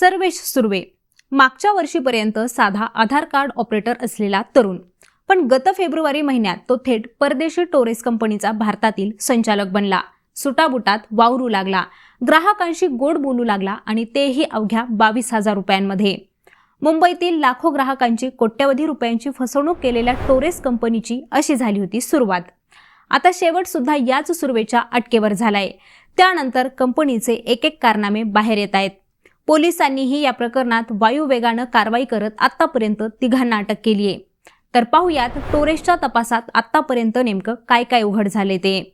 सर्वेश सुर्वे. मागच्या वर्षीपर्यंत साधा आधार कार्ड ऑपरेटर असलेला तरुण. पण गत फेब्रुवारी महिन्यात तो थेट परदेशी टोरेस कंपनीचा भारतातील संचालक बनला. सुटाबुटात वावरू लागला. ग्राहकांशी गोड बोलू लागला आणि तेही अवघ्या बावीस हजार रुपयांमध्ये. मुंबईतील लाखो ग्राहकांची कोट्यवधी रुपयांची फसवणूक केलेल्या टोरेस कंपनीची अशी झाली होती सुरुवात. आता शेवट सुद्धा याच सुरवेच्या अटकेवर झालाय. त्यानंतर कंपनीचे एक एक कारनामे बाहेर येत आहेत. पोलिसांनीही या प्रकरणात वायुवेगानं कारवाई करत आतापर्यंत तिघांना अटक केली आहे. तर पाहुयात टोरेसच्या तपासात आतापर्यंत नेमकं काय काय उघड झाले ते.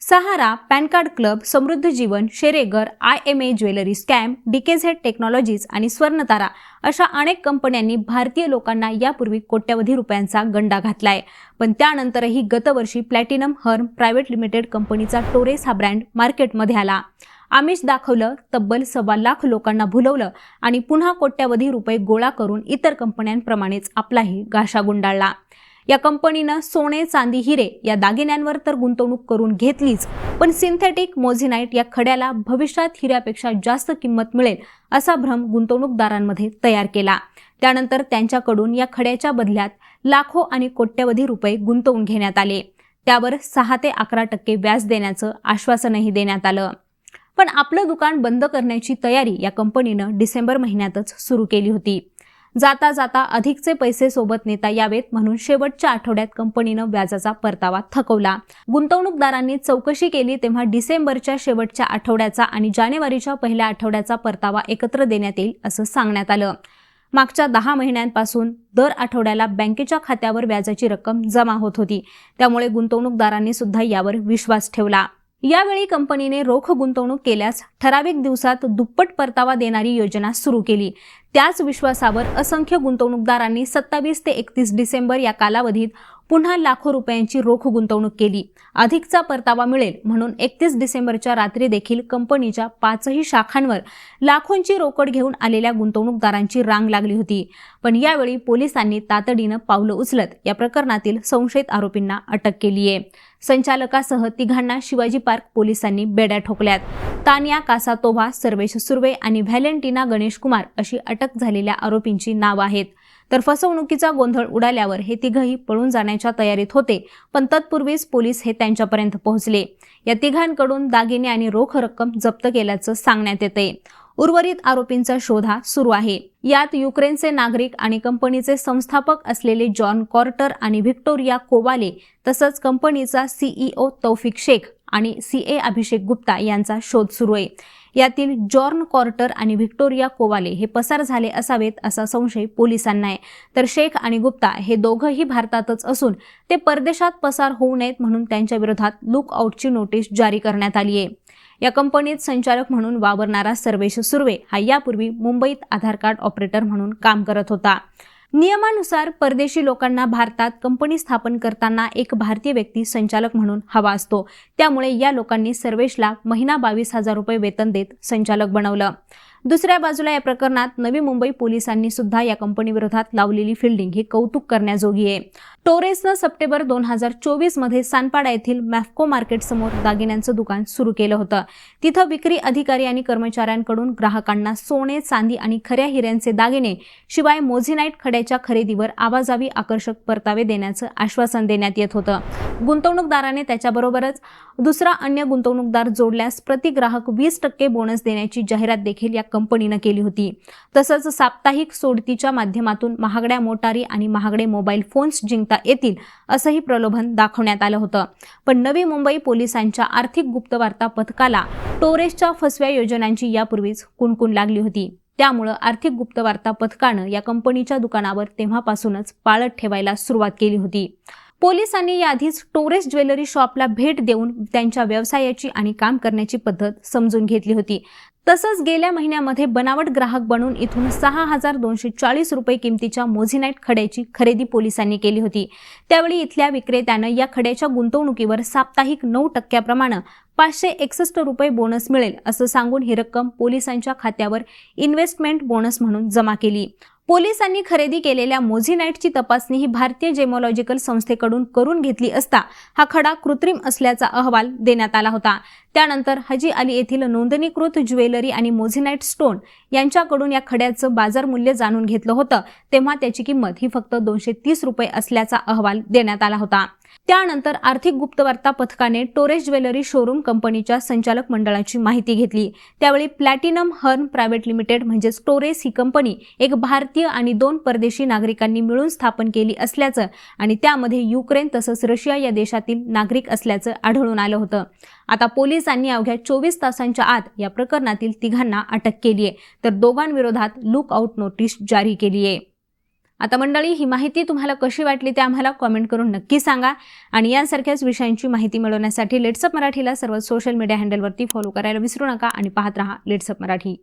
सहारा PAN card club Samruddha Jeevan Sheregar I M A jewellery scam DKZ technologies आणि स्वर्णतारा अशा अनेक कंपन्यांनी भारतीय लोकांना यापूर्वी कोट्यवधी रुपयांचा गंडा घातलाय. पण त्यानंतरही गतवर्षी प्लॅटिनम हर्म प्रायव्हेट लिमिटेड कंपनीचा टोरेस हा ब्रँड मार्केटमध्ये आला. आमिष दाखवलं तब्बल सव्वा लाख लोकांना भुलवलं आणि पुन्हा कोट्यवधी रुपये गोळा करून इतर कंपन्यांप्रमाणेच आपलाही गाशा गुंडाळला. या कंपनीनं सोने चांदी हिरे या दागिन्यांवर तर गुंतवणूक करून घेतलीच पण सिंथेटिक मोझिनाईट या खड्याला भविष्यात हिऱ्यापेक्षा जास्त किंमत मिळेल असा भ्रम गुंतवणूकदारांमध्ये तयार केला. त्यानंतर त्यांच्याकडून या खड्याच्या बदल्यात लाखो आणि कोट्यवधी रुपये गुंतवून घेण्यात आले. त्यावर सहा ते अकरा टक्के व्याज देण्याचं आश्वासनही देण्यात आलं. पण आपलं दुकान बंद करण्याची तयारी या कंपनीनं डिसेंबर महिन्यातच सुरू केली होती. जाता जाता अधिकचे पैसे सोबत नेता यावेत म्हणून शेवटच्या आठवड्यात कंपनीनं व्याजाचा परतावा थकवला. गुंतवणूकदारांनी चौकशी केली तेव्हा डिसेंबरच्या शेवटच्या आठवड्याचा आणि जानेवारीच्या पहिल्या आठवड्याचा परतावा एकत्र देण्यात येईल असं सांगण्यात आलं. मागच्या दहा महिन्यांपासून दर आठवड्याला बँकेच्या खात्यावर व्याजाची रक्कम जमा होत होती. त्यामुळे गुंतवणूकदारांनी सुद्धा यावर विश्वास ठेवला. यावेळी कंपनीने रोख गुंतवणूक केल्यास ठराविक दिवसात दुप्पट परतावा देणारी योजना सुरू केली. त्याच विश्वासावर असंख्य गुंतवणूकदारांनी सत्तावीस ते एकतीस डिसेंबर या कालावधीत पुन्हा लाखो रुपयांची रोख गुंतवणूक केली. अधिकचा परतावा मिळेल म्हणून एकतीस डिसेंबरच्या रात्री देखील कंपनीच्या पाचही शाखांवर लाखोंची रोकड घेऊन आलेल्या गुंतवणूकदारांची रांग लागली होती. पण यावेळी पोलिसांनी तातडीनं पावलं उचलत या प्रकरणातील संशयित आरोपींना अटक केली आहे. संचालकासह तिघांना शिवाजी पार्क पोलिसांनी बेड्या ठोकल्यात. तानिया कासातोभा सर्वेश सुर्वे आणि व्हॅलेंटिना गणेश कुमार अशी अटक झालेल्या आरोपींची नावं आहेत. तर फसवणुकीचा गोंधळ उडाल्यावर हे तिघही पळून जाण्याच्या तयारीत होते पण तत्पूर्वीच पोलीस हे त्यांच्यापर्यंत पोहोचले. या तिघांकडून दागिने आणि रोख रक्कम जप्त केल्याचं सांगण्यात येते. उर्वरित आरोपींचा शोध हा सुरू आहे. यात युक्रेनचे नागरिक आणि कंपनीचे संस्थापक असलेले जॉन कॉर्टर आणि व्हिक्टोरिया कोवाले तसंच कंपनीचा सीईओ तौफिक शेख आणि सी ए अभिषेक गुप्ता यांचा शोध सुरू आहे. यातील जॉर्न कॉर्टर आणि व्हिक्टोरिया कोवाले हे पसार झाले असावेत असा संशय पोलिसांना आहे. तर शेख आणि गुप्ता हे दोघंही भारतातच असून ते परदेशात पसार होऊ नयेत म्हणून त्यांच्या विरोधात लुक आउटची नोटीस जारी करण्यात आली आहे. या कंपनीत संचालक म्हणून वावरणारा सर्वेश सुर्वे हा यापूर्वी मुंबईत आधार कार्ड ऑपरेटर म्हणून काम करत होता. नियमानुसार परदेशी लोकांना भारतात कंपनी स्थापन करताना एक भारतीय व्यक्ती संचालक म्हणून हवा असतो. त्यामुळे या लोकांनी सर्वेशला महिना बावीस हजार रुपये वेतन देत संचालक बनवलं. दुसऱ्या बाजूला या प्रकरणात नवी मुंबई पोलिसांनी सुद्धा या कंपनीविरोधात लावलेली फिल्डिंग ही कौतुक करण्याजोगी आहे. टोरेसनं सप्टेंबर दोन हजार चोवीसमध्ये सानपाडा येथील मॅफको मार्केट समोर दागिन्यांचं दुकान सुरू केलं होतं. तिथं विक्री अधिकारी आणि कर्मचाऱ्यांकडून ग्राहकांना सोने चांदी आणि खऱ्या हिऱ्यांचे दागिने शिवाय मोझिनाईट खड्याच्या खरेदीवर आवाजावी आकर्षक परतावे देण्याचं आश्वासन देण्यात येत होतं. गुंतवणूकदाराने त्याच्याबरोबरच दुसरा अन्य गुंतवणूकदार जोडल्यास प्रति ग्राहक वीस टक्के बोनस देण्याची जाहिरात देखील या कंपनीनं केली होती. तसंच साप्ताहिक सोडतीच्या माध्यमातून महागड्या मोटारी आणि महागडे मोबाईल फोन्स जिंकता येतील असंही प्रलोभन दाखवण्यात आलं होतं. पण नवी मुंबई पोलिसांच्या आर्थिक गुप्तवार्ता पथकाला टोरेसच्या फसव्या योजनांची यापूर्वीच कुणकुण लागली होती. त्यामुळं आर्थिक गुप्तवार्ता पथकानं या कंपनीच्या दुकानावर तेव्हापासूनच पाळत ठेवायला सुरुवात केली होती. पोलिसांनी याआधीच टोरेस ज्वेलरी शॉपला भेट देऊन त्यांच्या व्यवसायाची आणि काम करण्याची पद्धत समजून घेतली होती. तसंच गेल्या महिन्यामध्ये बनावट ग्राहक बनून इथून सहा हजार दोनशे चाळीस रुपये किमतीच्या मोझिनाईट खड्याची खरेदी पोलिसांनी केली होती. त्यावेळी इथल्या विक्रेत्यानं या खड्याच्या गुंतवणुकीवर साप्ताहिक नऊ टक्क्याप्रमाणे पाचशे एकसष्ट रुपये बोनस मिळेल असं सांगून ही रक्कम पोलिसांच्या खात्यावर इन्व्हेस्टमेंट बोनस म्हणून जमा केली. पोलिसांनी खरेदी केलेल्या मोझिनाईटची तपासणी ही भारतीय जेमॉलॉजिकल संस्थेकडून करून घेतली असता हा खडा कृत्रिम असल्याचा अहवाल देण्यात आला होता. त्यानंतर हजी अली येथील नोंदणीकृत ज्वेलरी आणि मोझिनाईट स्टोन यांच्याकडून या खड्याचं बाजार मूल्य जाणून घेतलं होतं. तेव्हा त्याची किंमत ही फक्त दोनशे तीस रुपये असल्याचा अहवाल देण्यात आला होता. त्यानंतर आर्थिक गुप्तवार्ता पथकाने टोरेस ज्वेलरी शोरूम कंपनीच्या संचालक मंडळाची माहिती घेतली. त्यावेळी प्लॅटिनम हर्न प्रायव्हेट लिमिटेड म्हणजेच टोरेस ही कंपनी एक भारतीय आणि दोन परदेशी नागरिकांनी मिळून स्थापन केली असल्याचं आणि त्यामध्ये युक्रेन तसंच रशिया या देशातील नागरिक असल्याचं आढळून आलं होतं. आता पोलिसांनी अवघ्या चोवीस तासांच्या आत या प्रकरणातील तिघांना अटक केली आहे तर दोघांविरोधात लुक आउट नोटीस जारी केली आहे आता मंडळी ही माहिती तुम्हाला कशी वाटली ते आम्हाला कॉमेंट करून नक्की सांगा. आणि यासारख्याच विषयांची माहिती मिळवण्यासाठी लेट्सअप मराठीला सर्व सोशल मीडिया हँडलवरती फॉलो करायला विसरू नका आणि पाहत रहा लेट्सअप मराठी.